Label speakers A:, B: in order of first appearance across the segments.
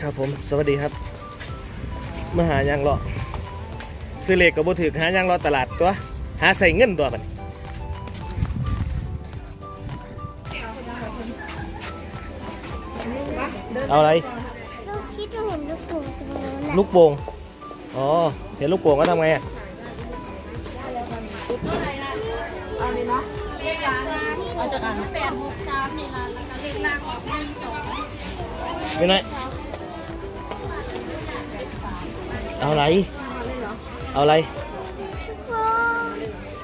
A: ครับผมสวัสดีครับมาหายังรอซื้อเหล็กกับบุถือหายังรอตลาดตัว หาใส่เงินตัวมันเอาอะไร
B: ลูกคิดว่าเห็นลูกโป่งตรงนู้นน่ะ
A: ลูกโป่งอ๋อ เห็นลูกโป่งก็ทำไงอะ
C: เอาจากอันแปดหกสามนี่ละแล้วก็เลขล่างออกหนึ่งสอง
A: ไม่น้อย เอาอะไร เอาอะไร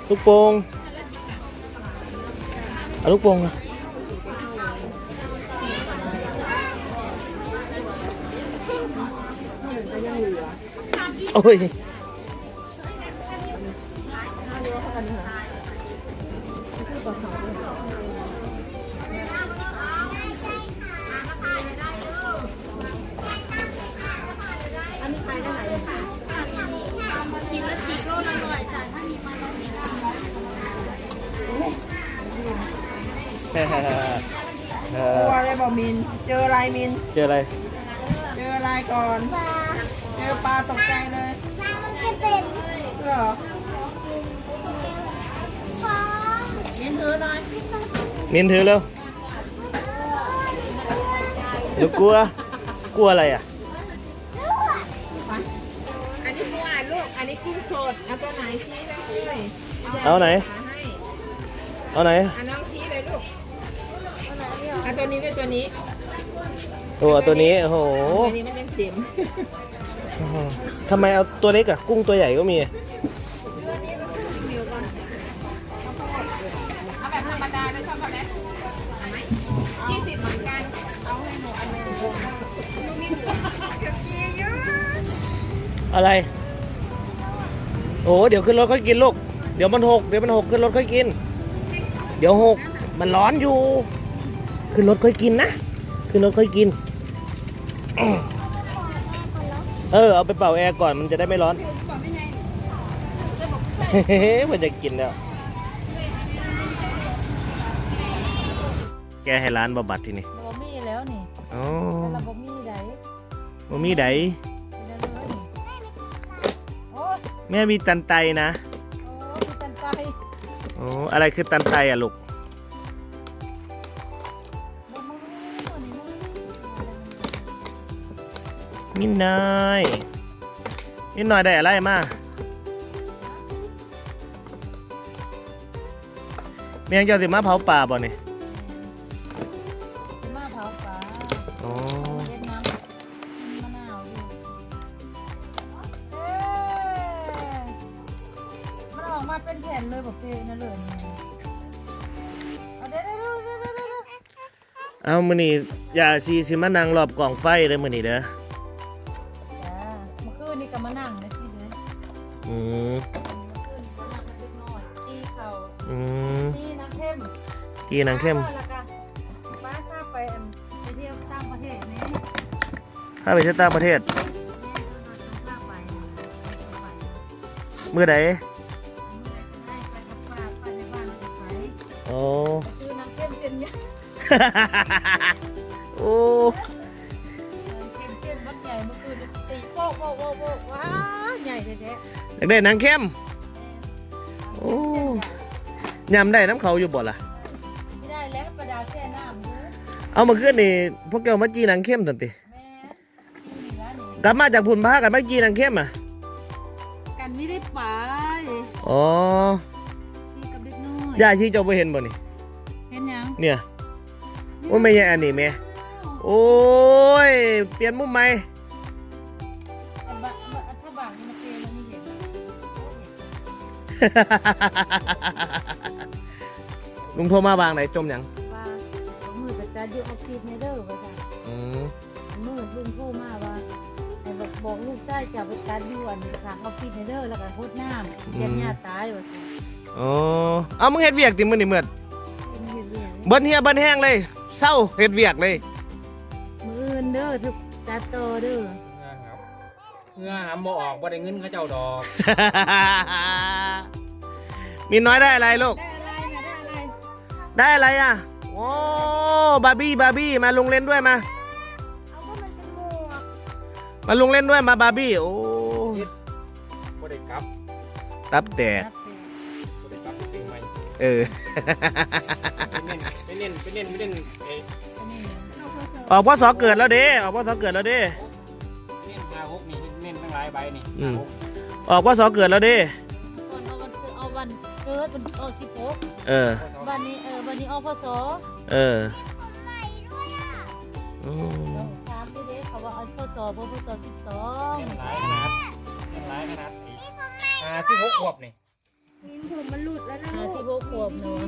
A: ลูกโป่งเอาลูกโป่งมาโอ้ย
C: เอ
D: กลั
A: อ
D: วอะไรบอกมิน เจออะไรมิน
A: เจออะไร
D: เจออะไรก่อน
B: ปลา
D: เจอปลาตกใจเลย
B: ปลามันจะเป็น
D: เหรอ
B: ฟอง
D: มินถือหน่อย
A: มินถือเร็วเดี๋ยวกลัว กลัวอะไรอะ
D: อันนี้ปูอ่านลูก อันนี้กุ้งสด เอาตัวไหนชี้เลย
A: เอาไหน
D: ให้
A: เอาไหน
D: อันน้องชี้เลยลูกเอาตัวนี้ด้วยตัวนี้
A: ตัวตัวนี้โอ้โห
D: ตัวนี้มันยังเต็ม
A: ทำไมเอาตัวเล็กอะกุ้งตัวใหญ่ก็มี
D: เอาแบบธรรมดาเลยชอบแบบไหนเอาไหมยี่สิบเหมือนกัน เอาให้หนูอันหนึงมินกะกีเยอะ
A: อะไร โอ้เดี๋ยวขึ้นรถค่อยกินลูก เดี๋ยวมันหก เดี๋ยวมันหกขึ้นรถค่อยกิน เดี๋ยวหก มันร้อนอยู่ ขึ้นรถค่อยกินนะ ขึ้นรถค่อยกิน เออ เอาไปเป่าแอร์ก่อนมันจะได้ไม่ร้อนเฮ้มันจะกินแล้ว แกให้ร้านบำบัดที่นี่
D: บะมี่แล้วนี่
A: อ๋อ
D: เราบะมี่ไหน
A: บ่มีได
D: ไปเลยนี่โอ้ย
A: แม่มีตันไตนะ
D: โอ้ยมีตันใจ
A: โอ้อะไรคือตันไตอะลูก
D: นิ
A: ดหน่อยนิดหน่อยได้อะไรมาเมียงเจ้าสิมาเผาป่าบ่เนี่ย
D: มาเผาปลา
A: อ๋อ
D: เล็ดน้ำมะนาวอยู่เอ๊ะมันออกมาเป็นแผ่นเลยบอกเปนั่นเลยนี่เอาเดี๋ยวเดี๋ยวเดี๋ยวเดี๋ยวเดี๋ยวเดี๋ยว
A: เอามื้อนี้อย่าสิสิมานั่งรอบกองไฟเด้อมื้อนี้เด้อ
D: จ้าเมื่อ
A: อืม
D: เมื่อคืนก็นั่งกันเล็กน้อยตีเข่า
A: อืม
D: ตีน้ำเข้ม
A: กีหนังเข้ม
D: แล้วก็ป้าข้าไปอันไปเที่ยวต่างประเทศนี่
A: ถ้าไปเที่ยวต่างประเทศ
D: ข้าไปไป
A: มื้อใด
D: ได้ไปกับป้าไปในบ้านแล้วก็ไป
A: โอ้
D: ซื้อน้ำเข้มเส้นใหญ่
A: โอ้
D: อ
A: ยากได้หนังเข้ม
D: ๆ
A: โอ้ยำได้น้ำเขาอยู่บ่ล่ะ
D: ไม่ได้แล้วประดาแช่น้ำเด้อ
A: เอามาขึ้นนี่พวกแกเอามาจีหนังเข้มตันติ
D: แม่ที่นี่แล้วนี่
A: กลับมาจากพุ่นพากันมาจีหนังเข้มอะ
D: กันไม่ได้ไป
A: อ๋อ
D: ที่กับเด็กน้อย
A: ยายชี้เจ้าไปเห็นบ่นี่
D: เห็นยัง
A: เนี่ยว่าไม่ใช่อันนี้แม่โอ้ยเปลี่ยนมุมไหม ลุงโทรมาบางไหนจมยัง
D: ว่ามือแต่ตาเดียวเอาฟีดในเด้อว่าจ้ะ
A: อืม
D: มือลุงพูดมาว่าให้บอกบอกลูกได้จะไปตัดอยวนค่ะเอาฟีดในเด้อแล้วก็โคตรน้ำเจ็บหน้าตายว่าจ้ะ
A: อ๋อเอามึงเฮ็ดเวียกติมื้อนี่เมื่อ
D: เป็นเฮ็ดเรื่อง
A: เบิ้นเฮียเบิ้นแห้งเลยเศร้าเฮ็ดเวียกเลย
D: มืออื่นเด้อทุกตาโตเด้อ
E: เงื่อหำบ่ออกบ่ได้เงินเขาเจ้าดอก
A: มีน้อยได้อะไรลูก
D: ได้อะไรนะได้อะไร
A: ได้อะไรอะ โอ้บาร์บี้บาร์บี้มาลงเล่นด้วยมา
B: เอาก็มันเป็นหมวก
A: มาลุงเล่นด้วยมาบาร์บี้ โอ้
E: บ่ได้กลับ
A: ตับแตก
E: บ่ได้กลับไปซื้อใหม่
A: เออ
E: ไปเน้นไปเน้นไปเน้นไปเน้นเอ้ย
A: ออกพ่อสอเกิดแล้วเด้ออกพ่อสอเกิดแล้วเด้
E: เน้นห้าหกนี่เน้นตั้งหลายใบนี่
A: อืม
E: ห้าหก
A: ออกพ่อสอเกิดแล้วเด้
C: วันเกิดวันเอาสิบหก
A: เออ
C: วันนี้เออวันนี้เอาพศ
A: เอออืม
C: ถามดิเด้เขาว่าเอาพศบ่พศสิบสอง
E: เน้นหลายขนาดเน้นหลายขนาดไอ้ห้าสิบหกขวบนี่
B: มินผมมันหลุดแล้วนะ
C: ห้าสิบหกขวบเนาะ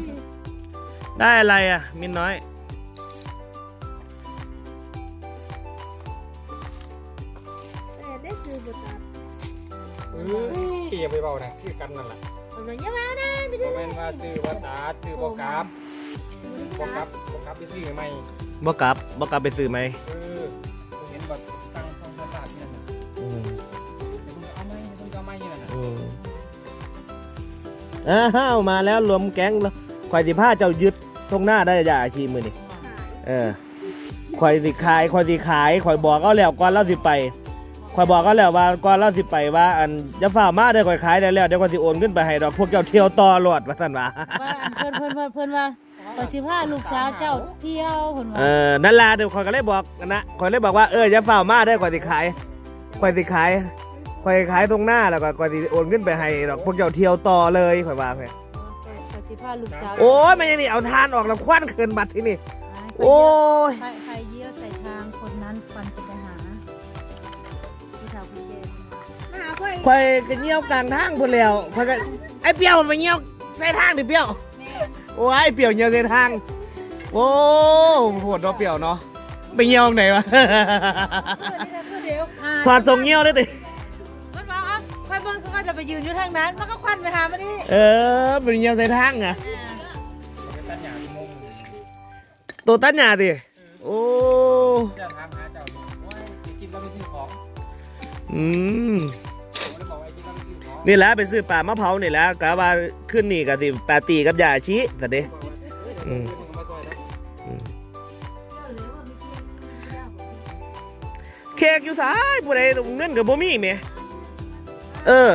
A: ได้อะไรอะ มินน้อย
B: แต่ได้ซื้อบทบาท
E: เอ้ยอย่าไปเบานะคือกันนั่นแหละ
C: เอาหน่อยอย่ามานะ
E: บ่แม่นว่าซื้อบ่ตาซื้อบ่กลับบ่กลับบ่กลับไปซื้อใหม่
A: บ่กลับบ่กลับไปซื้อไหม
E: เออผมเห็นแบบสั่งสั่งสั่งที่นั่นน่ะ
A: อืม
E: เดี๋ยวคุณเอาไหมเดี๋ยวคุณเอาไหมที่นั่นน่ะ
A: อืมอ้าวมาแล้วรวมแก๊งแล้วข่อยสิพาเจ้ายึดตรงหน้าได้อย่าอาชีพมือนี่เออข่อยสิขายข่อยสิขายข่อยบอกเอาแล้วก่อนเราสิไป ข่อยบอกเอาแล้วว่าก่อนเราสิไปว่าอันจะฝ่ามาได้ข่อยขายได้แล้วเดี๋ยวข่อยสิโอนขึ้นไปให้ดอกพวกเจ้าเที่ยวต่อรอดว่าซั่นว่า
C: ว่าอันเพิ่นเพิ่นเพิ่นเพิ่นว่าปสิพาลูกสาวเจ้าเที่ยวเพิ่น
A: เอ
C: ว่า
A: อนั่นล่ะเดี๋ยวข่อยก็เลยบอกกันนะข่อยเลยบอกว่าเออจะฝ่ามาได้ข่อยสิขายข่อยสิขายข่อยขายตรงหน้าแล้วก็ข่อยสิโอนขึ้นไปให้ดอกพวกเจ้าเที่ยวต่อเลยข่อยว่าไง
C: ปสิพาลูกสาว
A: โอ้ยมันยังนี่เอาทานออกแล้วควันเกินบัตรที่นี่โอ้ย ข่อยก็เงี้ยวกลางทางพุ่นแล้วข่อยก็ไอ้เปรี้ยวมันไปเงี้ยวใส่ทางดิเปรี้ยวโอ้ยไอ้เปรี้ยวเงี้ยวใส่ทาง โอ้โหดเนาะเปรี้ยวเนาะไปเงี้ยวตรงไหนวะ
C: เดี๋ยว
A: ถอดทรงเงี้ยวได้ติ
D: มันบอกอะค่อยเบิ่งเขาก็จะไปยืนอยู่ทางนั้น มันก็ควันไปหามันนี่
A: เออเป็นเงี้ยวใส่ทางอะ
E: เอาไปตัดหญ้าที่มุง
A: ตัวตัดหญ้าดิโอ้
E: เจ้าถามหาเจ้าดูว่าไอ้กินแล้วไปซื้อของ
A: อืม
E: นี่แห
A: ละไปซื้อปลามะเผานี่แหละกะว่าขึ้นนี่กะสิปาตีกับยาชีแต่เด้อืม
E: มาซอยแล้ว
A: เค้กอยู่สายผู้ใดเงินกับบ่มีแหมเออ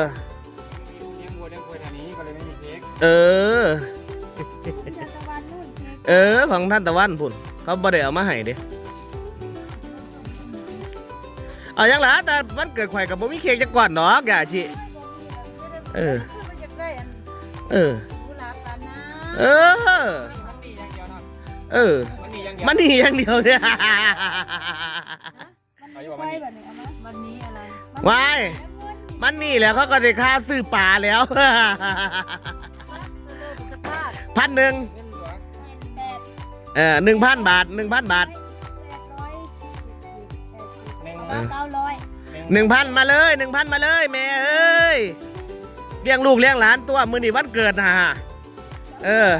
E: เลี้ยงวัวเอ
A: อ
B: เอ
A: อของท่านตะวันพุ่นเขาบ่ได้เอามาให้เด้เอาอยังละแต่วันเกิดข่อยกับบ่มีเค้กจักก่อนดอกยาชี เออ
D: คือมันจะได้อัน
A: เออ
D: กุหลาบกันนะ
A: เออ
E: มันมีอย่างเดียวเนาะ
A: เออ
E: มันมีอย่างเดียว
A: มันนี่อย่างเดียวเนี่ย
E: เอาอยู่
B: ไป
E: ว่ามัน
B: แบบนี้เอามา
C: วันนี้อะไร
A: วายมันนี่แหล้วเขาก็ได้ค่าซื้อปลาแล้วพันหนึ่ง
E: เงินหลวง
B: แปด
A: เออหนึ่งพันบาทหนึ่งพันบาท
B: แปดร้อย
E: หนึ่ง
B: เอามาเก้าร้อย
A: หนึ่งพันมาเลยหนึ่งพันมาเลยแม่เอ้ย เลี้ยงลูกเลี้ยงหลานตัวมือนี่วันเกิดนะฮะเออ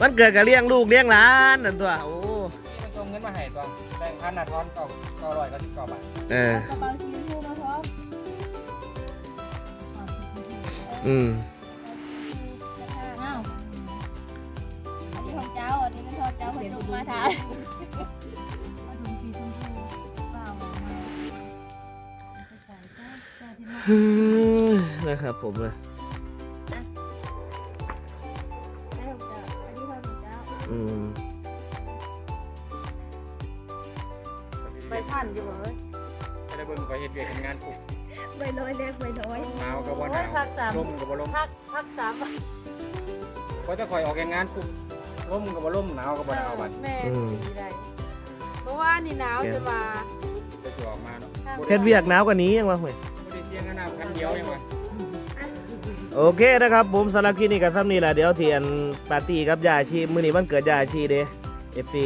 A: วันเกิดก็เลี้ยงลูกเลี้ยงหลานนั่นตัวโอ้
E: นี่มันส่งเงินมาให้ตัวแบ่งพันน่ะทอนเก้าเก้าร้อยเก้าสิบเก้าบาท
A: เออ
B: เอากระเป๋าสีชมพูมาพร้อม
A: อืม
C: อ้าว
B: อันนี้ของเจ้าอันนี้เป็นของเจ้าคนจุกมาทาน
A: นะครับผมเลย
B: อันนี้ของเจ้าอันนี้ของเจ้า
A: อืม
D: ไปพันอยู่บ่เอ้ย
E: จะได้เบิ่งไปเฮ็ดเวียกเฮ็ดงานปลุก
B: ใบน้อยเล็กใบน้อย
E: หนาวก็บ่หนาว
D: พักสาม
E: ลมก็บ่ลม
D: พักพักสามวัน
E: เพราะถ้าคอยออกแรงงานปลุกลมก็บ่ลมหนาวก็บ่หนาวบัด
D: แม่ดีได้เพราะว่านี่หนาวจะมา
E: จะสิออกมาเนาะ
A: เพชรเวียกหนาวกว่านี้ยังวะเว้ย
E: บ่ได้เสียงกั นน้ำคันเดียวยังว่า
A: โอเคนะครับผมสำหรับคลิปนี้กับซ้ำนี่แหละเดี๋ยวเทียนปาร์ตี้กับยาชีมือนี้วันเกิดยาชีเด้เอฟซี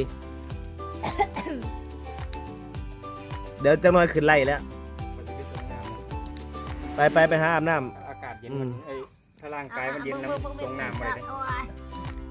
A: เดี๋ยวจังน้อยขึ้นไล่แล้ว
E: มันจะไปส่งน้ำ
A: ไปไปไปหาอาบน้
E: อากาศเย็นมันไอ้ถ้าร่างกายมันเย็นน้ำส่งน้ำไปเลย
B: เอาอะ